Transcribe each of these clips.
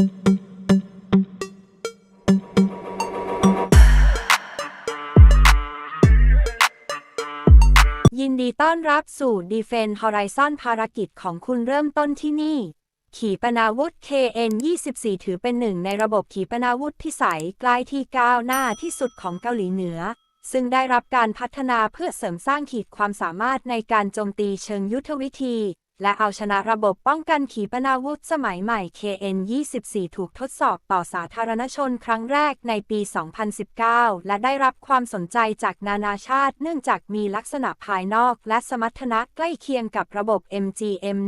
ยินดีต้อนรับสู่ Defense Horizon ภารกิจของคุณเริ่มต้นที่นี่ ขีปนาวุธ KN-24 ถือเป็นหนึ่งในระบบขีปนาวุธพิสัยใกล้ที่ก้าวหน้าที่สุดของเกาหลีเหนือ ซึ่งได้รับการพัฒนาเพื่อเสริมสร้างขีดความสามารถในการโจมตีเชิงยุทธวิธี และเอาชนะระบบป้องกันขีปนาวุธสมัยใหม่ KN-24 ถูกทดสอบต่อสาธารณชนครั้งแรกในปี 2019 และได้รับความสนใจจากนานาชาติ เนื่องจากมีลักษณะภายนอกและสมรรถนะใกล้เคียงกับระบบ MGM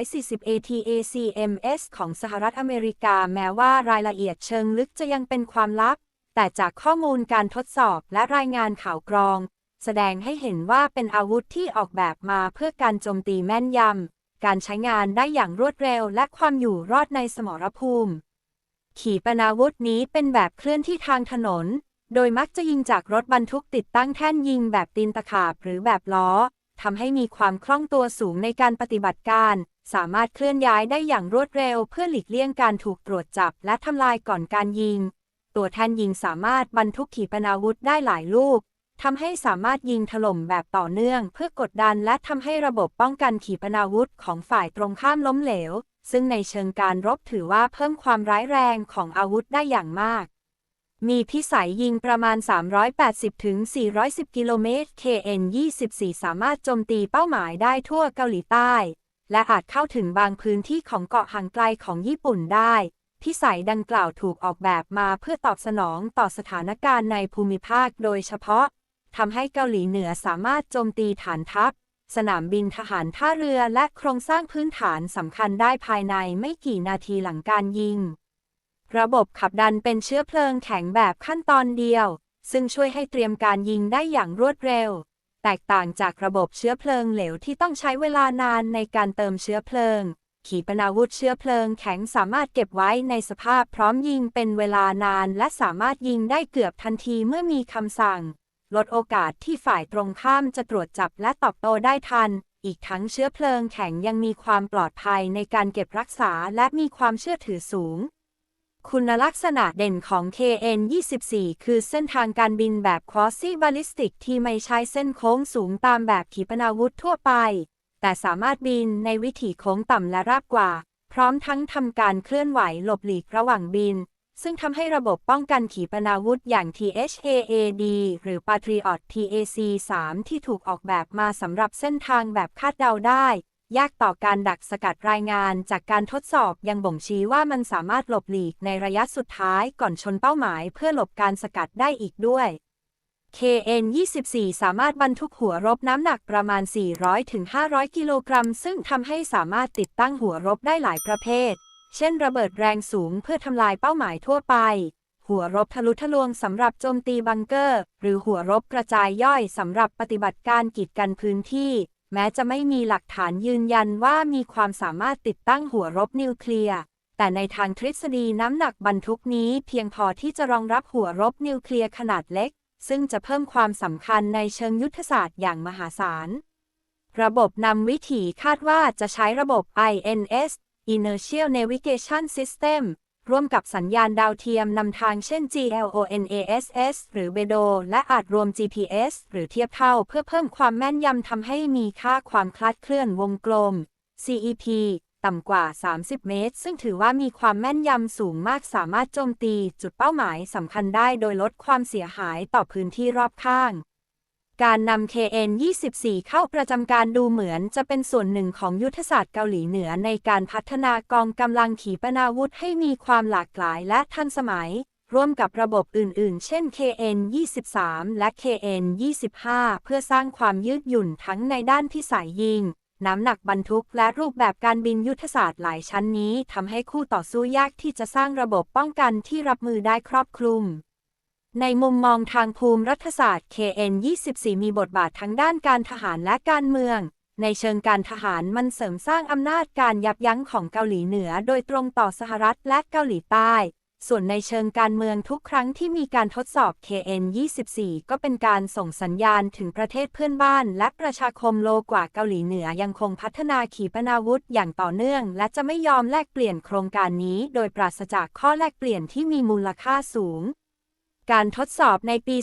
140 ATACMS ของสหรัฐอเมริกา แม้ว่ารายละเอียดเชิงลึกจะยังเป็นความลับ แต่จากข้อมูลการทดสอบและรายงานข่าวกรอง แสดงให้เห็นว่าเป็นอาวุธที่ออกแบบมาเพื่อการโจมตีแม่นยำ การใช้งานได้อย่างรวดเร็วและความอยู่รอดในสมรภูมิ ขีปนาวุธนี้เป็นแบบเคลื่อนที่ทางถนน โดยมักจะยิงจากรถบรรทุกติดตั้งแท่นยิงแบบตีนตะขาบหรือแบบล้อทำให้มีความคล่องตัวสูงในการปฏิบัติการ สามารถเคลื่อนย้ายได้อย่างรวดเร็ว เพื่อหลีกเลี่ยงการถูกตรวจจับและทำลายก่อนการยิง ตัวแท่นยิงสามารถบรรทุกขีปนาวุธได้หลายลูก ทำให้สามารถยิงถล่มแบบต่อเนื่อง เพื่อกดดันและทำให้ระบบป้องกันขีปนาวุธของฝ่ายตรงข้ามล้มเหลว ซึ่งในเชิงการรบถือว่าเพิ่มความร้ายแรงของอาวุธได้อย่างมาก มีพิสัยยิงประมาณ 380ถึง410 กิโลเมตร KN-24 สามารถโจมตีเป้าหมายได้ทั่วเกาหลีใต้ และอาจเข้าถึงบางพื้นที่ของเกาะห่างไกลของญี่ปุ่นได้พิสัยดังกล่าวถูกออกแบบมาเพื่อตอบสนองต่อสถานการณ์ในภูมิภาคโดยเฉพาะ ทำให้เกาหลีเหนือสามารถโจมตีฐานทัพ สนามบินทหารท่าเรือและโครงสร้างพื้นฐานสำคัญได้ภายในไม่กี่นาทีหลังการยิง ระบบขับดันเป็นเชื้อเพลิงแข็งแบบขั้นตอนเดียว ซึ่งช่วยให้เตรียมการยิงได้อย่างรวดเร็ว แตกต่างจากระบบเชื้อเพลิงเหลวที่ต้องใช้เวลานานในการเติมเชื้อเพลิง ขีปนาวุธเชื้อเพลิงแข็งสามารถเก็บไว้ในสภาพพร้อมยิงเป็นเวลานาน และสามารถยิงได้เกือบทันทีเมื่อมีคำสั่ง ลดโอกาสที่ฝ่ายตรงข้ามจะตรวจจับและตอบโต้ได้ทัน อีกทั้งเชื้อเพลิงแข็งยังมีความปลอดภัยในการเก็บรักษาและมีความเชื่อถือสูง คุณลักษณะเด่นของ KN-24 คือเส้นทางการบินแบบ Quasi Ballistic ที่ไม่ใช้เส้นโค้งสูงตามแบบขีปนาวุธทั่วไป แต่สามารถบินในวิถีโค้งต่ำและราบกว่า พร้อมทั้งทำการเคลื่อนไหวหลบหลีกระหว่างบิน ซึ่งทำให้ระบบป้องกันขีปนาวุธอย่าง THAAD หรือ Patriot TAC-3 ที่ถูกออกแบบมาสำหรับเส้นทางแบบคาดเดาได้ ยากต่อการดักสกัดรายงานจากการทดสอบยังบ่งชี้ว่ามันสามารถหลบหลีกในระยะสุดท้ายก่อนชนเป้าหมายเพื่อหลบการสกัดได้อีกด้วย KN-24 สามารถบรรทุกหัวรบน้ำหนักประมาณ 400-500 กิโลกรัม ซึ่งทำให้สามารถติดตั้งหัวรบได้หลายประเภท เช่นระเบิดแรงสูงเพื่อทำลายเป้าหมายทั่วไป หัวรบทะลุทะลวงสำหรับโจมตีบังเกอร์ หรือหัวรบกระจายย่อยสำหรับปฏิบัติการกีดกันพื้นที่ แม้จะไม่มีหลักฐานยืนยันว่ามีความสามารถติดตั้งหัวรบนิวเคลียร์แต่ในทางทฤษฎีน้ำหนักบรรทุกนี้เพียงพอที่จะรองรับหัวรบนิวเคลียร์ขนาดเล็ก ซึ่งจะเพิ่มความสำคัญในเชิงยุทธศาสตร์อย่างมหาศาล ระบบนำวิถีคาดว่าจะใช้ระบบ INS Inertial Navigation System ร่วมกับสัญญาณดาวเทียมนำทางเช่น GLONASS หรือ BEDO และอาจรวม GPS หรือเทียบเท่าเพื่อเพิ่มความแม่นยำทำให้มีค่าความคลาดเคลื่อนวงกลม CEP ต่ำกว่า 30 เมตร ซึ่งถือว่ามีความแม่นยำสูงมากสามารถโจมตีจุดเป้าหมายสำคัญได้โดยลดความเสียหายต่อพื้นที่รอบข้าง การนำ KN-24 เข้าประจำการดูเหมือนจะเป็นส่วนหนึ่งของยุทธศาสตร์เกาหลีเหนือในการพัฒนากองกำลังขีปนาวุธให้มีความหลากหลายและทันสมัย ร่วมกับระบบอื่นๆ เช่น KN-23 และ KN-25 เพื่อสร้างความยืดหยุ่นทั้งในด้านพิสัยยิง น้ำหนักบรรทุกและรูปแบบการบินยุทธศาสตร์หลายชั้นนี้ทำให้คู่ต่อสู้ยากที่จะสร้างระบบป้องกันที่รับมือได้ครอบคลุม ในมุมมองทางภูมิรัฐศาสตร์ KN-24 มีบทบาททั้งด้านการทหารและการเมือง ในเชิงการทหารมันเสริมสร้างอำนาจการยับยั้งของเกาหลีเหนือ โดยตรงต่อสหรัฐและเกาหลีใต้ ส่วนในเชิงการเมืองทุกครั้งที่มีการทดสอบ KN-24 ก็เป็นการส่งสัญญาณถึงประเทศเพื่อนบ้าน และประชาคมโลกว่าเกาหลีเหนือยังคงพัฒนาขีปนาวุธอย่างต่อเนื่อง และจะไม่ยอมแลกเปลี่ยนโครงการนี้ โดยปราศจากข้อแลกเปลี่ยนที่มีมูลค่าสูง การทดสอบในปี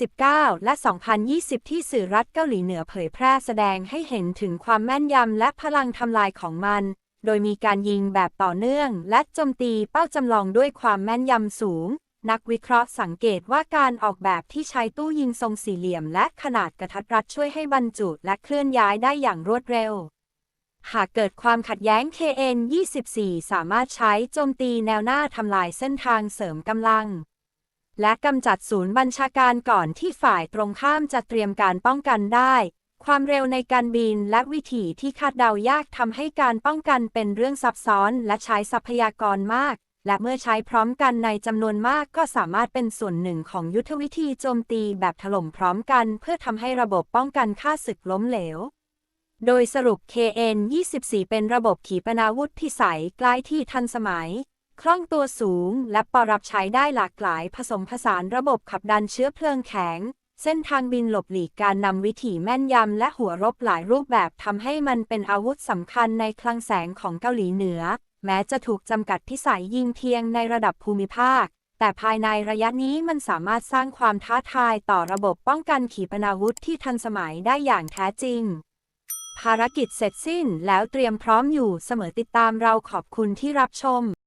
2019 และ 2020 ที่สื่อรัฐเกาหลีเหนือเผยแพร่แสดงให้เห็นถึงความแม่นยำและพลังทำลายของมัน โดยมีการยิงแบบต่อเนื่อง และโจมตีเป้าจำลองด้วยความแม่นยำสูง นักวิเคราะห์สังเกตว่าการออกแบบที่ใช้ตู้ยิงทรงสี่เหลี่ยม และขนาดกระทัดรัดช่วยให้บรรจุและเคลื่อนย้ายได้อย่างรวดเร็วหากเกิดความขัดแย้ง KN-24 สามารถใช้โจมตีแนวหน้าทำลายเส้นทางเสริมกำลัง และกำจัดศูนย์บัญชาการก่อนที่ฝ่ายตรงข้ามจะเตรียมการป้องกันได้ ความเร็วในการบินและวิถีที่คาดเดายากทำให้การป้องกันเป็นเรื่องซับซ้อน และใช้ทรัพยากรมาก และเมื่อใช้พร้อมกันในจำนวนมากก็สามารถเป็นส่วนหนึ่งของยุทธวิธีโจมตีแบบถล่มพร้อมกัน เพื่อทำให้ระบบป้องกันค่าศึกล้มเหลวโดยสรุป KN-24 เป็นระบบขีปนาวุธพิสัยใกล้ที่ทันสมัย คล่องตัวสูง และปรับใช้ได้หลากหลายผสมผสานระบบขับดันเชื้อเพลิงแข็ง เส้นทางบินหลบหลีกการนำวิถีแม่นยำและหัวรบหลายรูปแบบทำให้มันเป็นอาวุธสำคัญในคลังแสงของเกาหลีเหนือ แม้จะถูกจำกัดพิสัยยิงเพียงในระดับภูมิภาค แต่ภายในระยะนี้มันสามารถสร้างความท้าทายต่อระบบป้องกันขีปนาวุธที่ทันสมัยได้อย่างแท้จริงภารกิจเสร็จสิ้นแล้วเตรียมพร้อมอยู่เสมอติดตามเราขอบคุณที่รับชม